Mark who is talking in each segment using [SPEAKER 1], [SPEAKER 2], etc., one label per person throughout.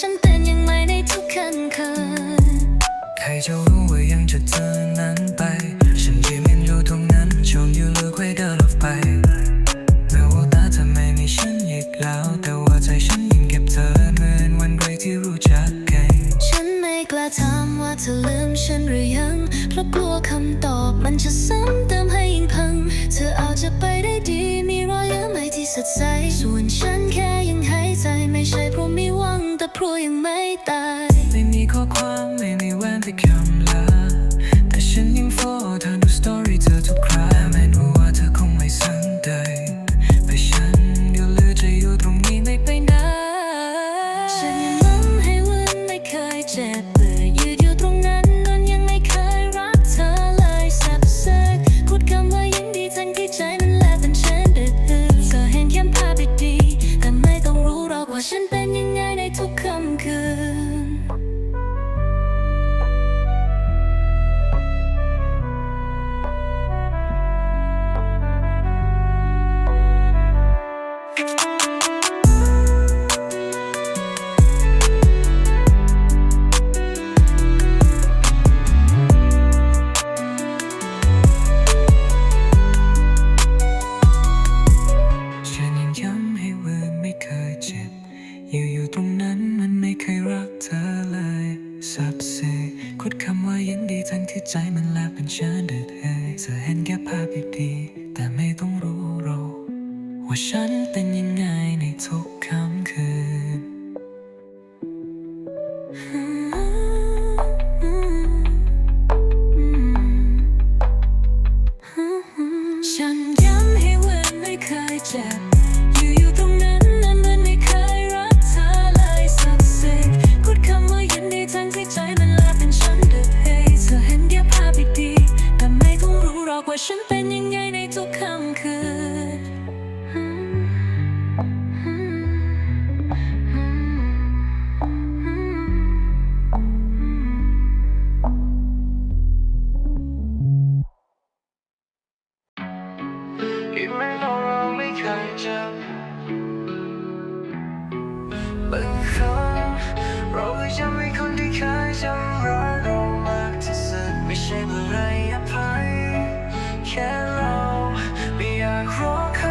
[SPEAKER 1] ฉันเป็นยังไงในทุกคันคืน
[SPEAKER 2] ใครจะรู้ว่ายังจะเจอนั้นไป ฉันยืนอยู่ตรงนั้นช่วงอยู่ลึกไว้เดินออกไปแม้ว่าตาเธอไม่มีฉันอีกแล้ว แต่ว่าใจฉันยังเก็บเธอเหมือนวันแรกที่รู้จักกัน
[SPEAKER 1] ฉันไม่กล้าถามว่าเธอลืมฉันหรือยังเพราะกลัวคำตอบมันจะซ้ำ มี
[SPEAKER 2] ข้อควา อยู่
[SPEAKER 1] อยู่ตรงนั้นมันไม่เค
[SPEAKER 2] ยรักเธอเลยสับเซคุดคำว่ายินดีทั้งที่ใจมันแลบเป็นฉันเด็ดเอยเธอเห็นแค่ภาพดีๆแต่ไม่ต้องรู้หรอกว่าฉันเป็นยังไงในทุกค่ำคืน
[SPEAKER 1] ไม่นานเราไม่
[SPEAKER 2] เคยจอบางครั้งเราก็ยังมีคนที่เคยจำร้ายเรามากที่สุดไม่ใช่เมื่อไรอภัยแค่เราไม่อยากรอใคร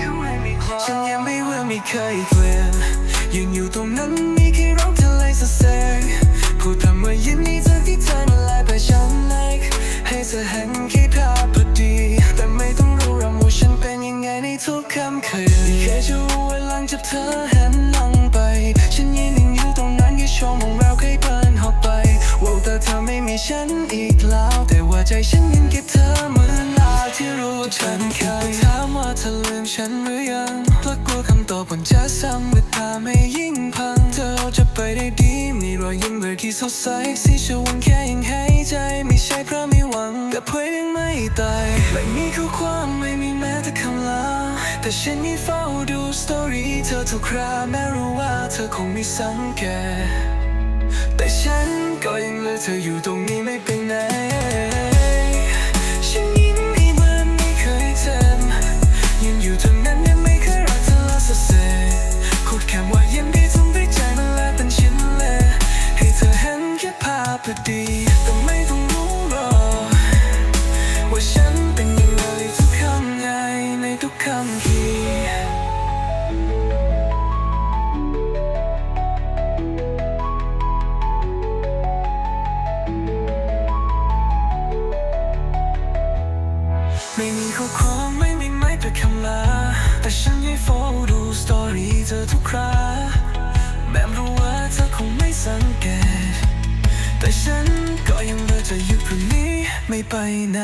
[SPEAKER 2] เขาให้มีความฉันยังไม่ว่าไม่เคยเปลี่ยนยืนอยู่ตรงนั้นมีแค่เลส แค่จะรู้ว่าหลังจากเธอหันหลังไป ฉันยืนอยู่ตรงนั้นแค่ชั่วโมงเราเคยเปินหอบไปว่าแต่เธอไม่มีฉันอีกแล้ว แต่ว่าใจฉันยังเก็บเธอเหมือนลาที่รู้ฉันเคยถามว่าเธอลืมฉันหรือยังเพราะกลัวคำตอบมันจะซ้ำแต่ตาไม่ยิ่งพัง เธอจะไปได้ดีมีรอยยิ้มเบอร์ที่สดใสสีชวั ฉันมีเฝ้าดูสตอรี่เธอทุกคราแม้รู้ว่าเธอคงไม่สังเกตแต่ฉันก็ยังเลือเธออยู่ตรงนี้ไม่ไปไหน เธอทุกคราแม้รู้ว่าเธอคงไม่สังเกต แต่ฉันก็ยังเลือกจะอยู่ตรงนี้ไม่ไปไหน